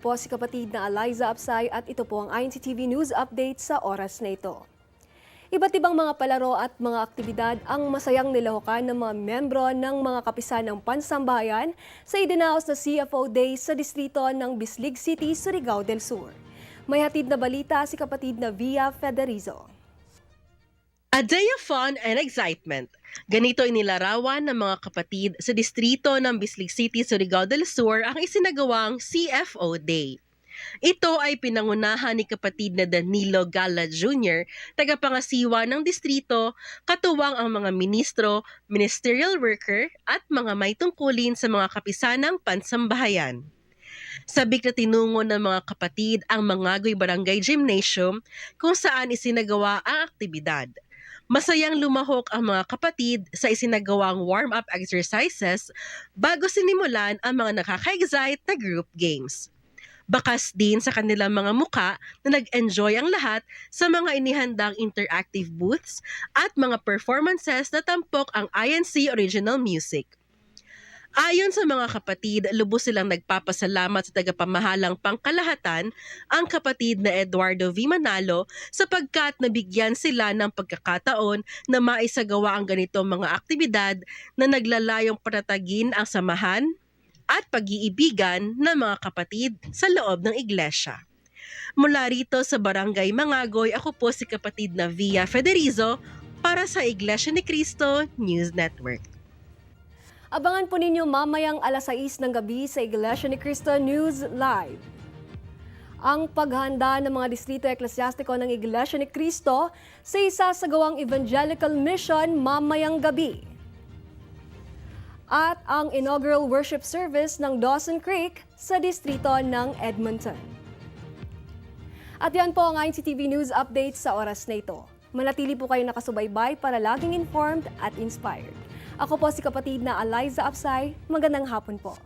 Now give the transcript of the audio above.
po si kapatid na Eliza Apsay at ito po ang INCTV News Update sa oras na ito. Iba't ibang mga palaro at mga aktibidad ang masayang nilahukan ng mga membro ng mga kapisan ng Pansambayan sa idinaos na CFO Day sa distrito ng Bislig City, Surigao del Sur. May hatid na balita si kapatid na Via Federizo. A day of fun and excitement. Ganito inilarawan ng mga kapatid sa distrito ng Bislig City, Surigao del Sur ang isinagawang CFO Day. Ito ay pinangunahan ni kapatid na Danilo Gala Jr., tagapangasiwa ng distrito, katuwang ang mga ministro, ministerial worker at mga may tungkulin sa mga kapisanang pansambahayan. Sabik na tinungo ng mga kapatid ang Mangagoy Barangay Gymnasium kung saan isinagawa ang aktibidad. Masayang lumahok ang mga kapatid sa isinagawang warm-up exercises bago sinimulan ang mga nakaka-excite na group games. Bakas din sa kanilang mga muka na nag-enjoy ang lahat sa mga inihandang interactive booths at mga performances na tampok ang INC original music. Ayon sa mga kapatid, lubos silang nagpapasalamat sa tagapamahalang pangkalahatan, ang kapatid na Eduardo V. Manalo, sapagkat nabigyan sila ng pagkakataon na maisagawa ang ganitong mga aktibidad na naglalayong patatagin ang samahan at pag-iibigan ng mga kapatid sa loob ng iglesia. Mula rito sa Barangay Mangagoy, ako po si kapatid na Via Federizo para sa Iglesia ni Cristo News Network. Abangan po ninyo mamayang alas 6 ng gabi sa Iglesia ni Cristo News Live. Ang paghanda ng mga distrito eklesyastiko ng Iglesia ni Cristo sa isa sa gawang evangelical mission mamayang gabi. At ang inaugural worship service ng Dawson Creek sa distrito ng Edmonton. At yan po ang INCTV News Update sa oras na ito. Manatili po kayo nakasubaybay para laging informed at inspired. Ako po si kapatid na Eliza Apsay. Magandang hapon po.